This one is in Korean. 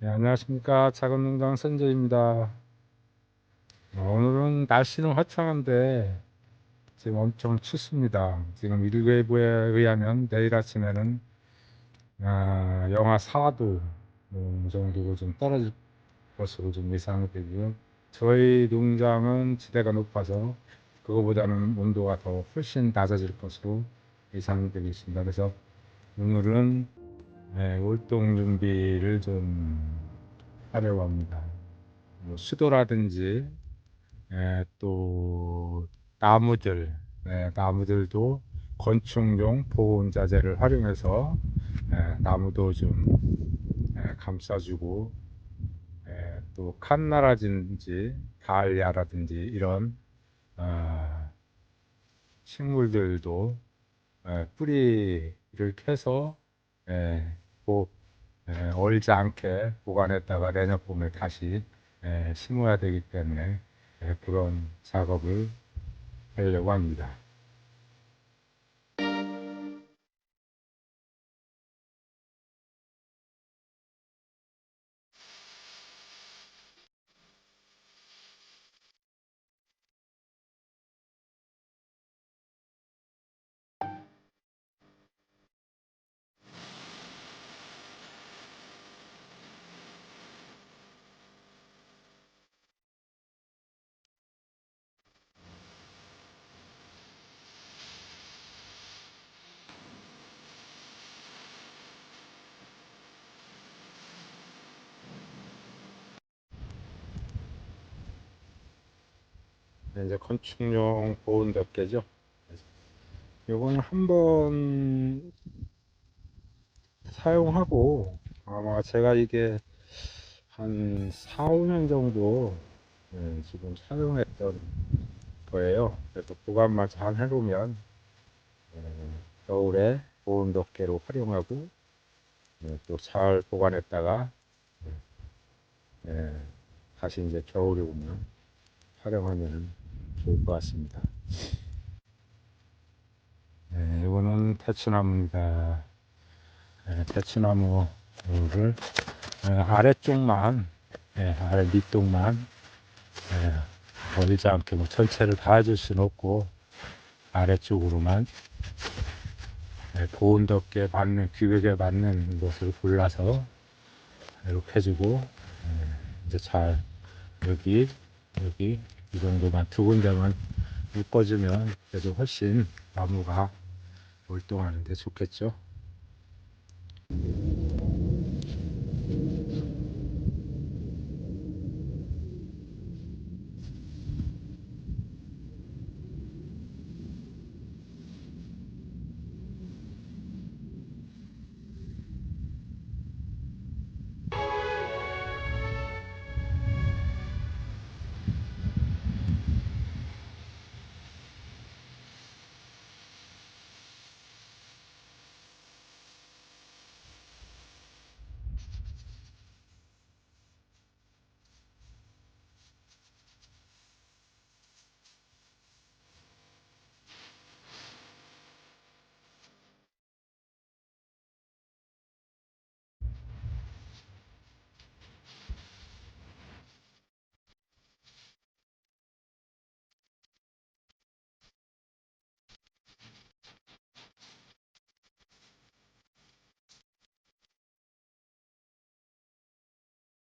네, 안녕하십니까. 작은 농장 선재입니다. 어, 오늘은 날씨는 화창한데 지금 엄청 춥습니다. 지금 일외부에 의하면 내일 아침에는 아, 영하 4도 뭐 정도로 좀 떨어질 것으로 좀 예상이 되고요. 저희 농장은 지대가 높아서 그거보다는 온도가 더 훨씬 낮아질 것으로 예상이 되고 있습니다. 그래서 오늘은 네, 월동 준비를 좀 하려고 합니다. 뭐 수도라든지 예, 또 나무들, 예, 나무들도 건축용 보온 자재를 활용해서 예, 나무도 좀 예, 감싸주고 예, 또 칸나라든지 가을야라든지 이런 어, 식물들도 예, 뿌리를 캐서 예, 꼭 예, 얼지 않게 보관했다가 내년 봄에 다시 예, 심어야 되기 때문에 예, 그런 작업을 하려고 합니다. 이제 건축용 보온 덮개죠. 요거는 한번 사용하고 아마 제가 이게 한 4, 5년 정도 예, 지금 사용했던 거예요. 그래서 보관만 잘 해놓으면 예, 겨울에 보온 덮개로 활용하고 예, 또잘 보관했다가 예, 다시 이제 겨울에 오면 활용하면 좋을 것 같습니다. 네, 이거는 대추나무입니다. 네, 대추나무를 예, 아래쪽만, 예, 아래 밑쪽만 예, 버리지 않게 뭐 전체를 다 해줄 수는 없고 아래쪽으로만 예, 보온 덮개 맞는 규격에 맞는 것을 골라서 이렇게 해주고 예, 이제 잘 여기 여기 이 정도만 두 군데만 묶어주면 그래도 훨씬 나무가 월동하는데 좋겠죠.